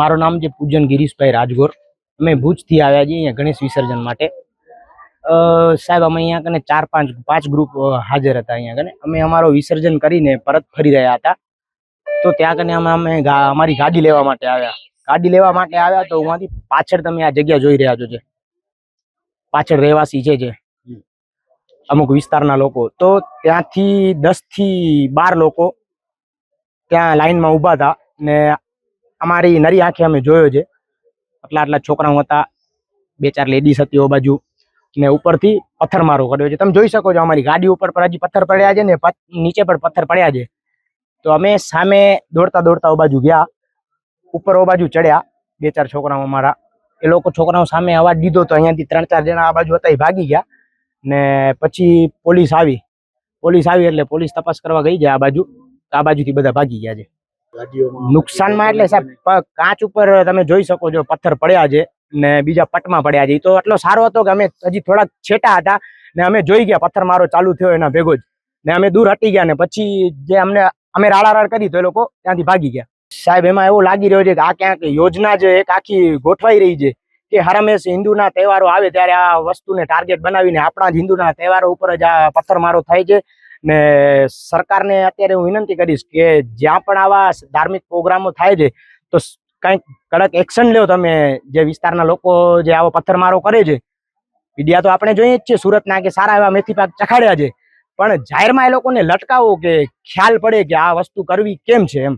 મારું નામ છે પૂજન ગિરીશભાઈ રાજગોર. અમે ભુજથી આવ્યા છીએ અહીંયા ગણેશ વિસર્જન માટે. સાહેબ, અમે અહીંયા કને ચાર પાંચ પાંચ ગ્રુપ હાજર હતા અહીંયા કને. અમે અમારો વિસર્જન કરીને પરત ફરી રહ્યા હતા. તો ત્યાં કને અમે અમે અમારી ગાડી લેવા માટે આવ્યા. ગાડી લેવા માટે આવ્યા તો ઉમાંથી પાછળ તમે આ જગ્યા જોઈ રહ્યા છો જે. પાછળ રહેવાસી છે જે. અમુક વિસ્તારના લોકો. તો ત્યાંથી દસથી બાર લોકો ત્યાં લાઈનમાં ઊભા હતા ને અમારી નરી આંખે અમે જોયો છે. આટલા આટલા છોકરાઓ હતા. બે ચાર લેડીઝ હતી ઓ બાજુ. ને ઉપરથી પથ્થરમારો કર્યો છે. તમે જોઈ શકો છો અમારી ગાડી ઉપર પર હજી પથ્થર પડ્યા છે ને નીચે પણ પથ્થર પડ્યા છે. તો અમે સામે દોડતા દોડતા બાજુ ગયા. ઉપર ઓ બાજુ ચડ્યા. બે ચાર છોકરાઓ અમારા. એ લોકો છોકરાઓ સામે અવાજ દીધો તો અહીંયાથી ત્રણ ચાર જણા આ બાજુ હતા એ ભાગી ગયા. ને પછી પોલીસ આવી. પોલીસ આવી એટલે પોલીસ તપાસ કરવા ગઈ છે આ બાજુ. આ બાજુથી બધા ભાગી ગયા છે. નુકસાનમાં એટલે સાહેબ કાચ ઉપર તમે જોઈ શકો છો પથ્થર પડ્યા છે ને બીજા પટમાં પડ્યા છે. તો એટલો સારો હતો કે અમે હજી થોડાક છેટા હતા ને અમે જોઈ ગયા પથ્થર મારો ચાલુ થયો એના ભેગો જ. ને અમે દૂર હટી ગયા ને પછી જે અમને અમે રાડારાડ કરી તો એ લોકો ત્યાંથી ભાગી ગયા. સાહેબ એમાં એવું લાગી રહ્યો છે કે આ ક્યાંક યોજના જે એક આખી ગોઠવાઈ રહી છે કે હરમેશ હિન્દુના તહેવારો આવે ત્યારે આ વસ્તુને ટાર્ગેટ બનાવીને આપણા જ હિન્દુના તહેવારો ઉપર જ આ પથ્થરમારો થાય છે. ને સરકારને અત્યારે હું વિનંતી કરીશ કે જ્યાં પણ આવા ધાર્મિક પ્રોગ્રામો થાય છે, તો કંઈક કડક એક્શન લ્યો તમે, જે વિસ્તારના લોકો જે આવો પથ્થરમારો કરે છે. મીડિયા તો આપણે જોઈએ જ છે સુરતના કે સારા એવા મેથી પાક ચખાડ્યા છે. પણ જાહેરમાં એ લોકોને લટકાવો કે ખ્યાલ પડે કે આ વસ્તુ કરવી કેમ છે એમ.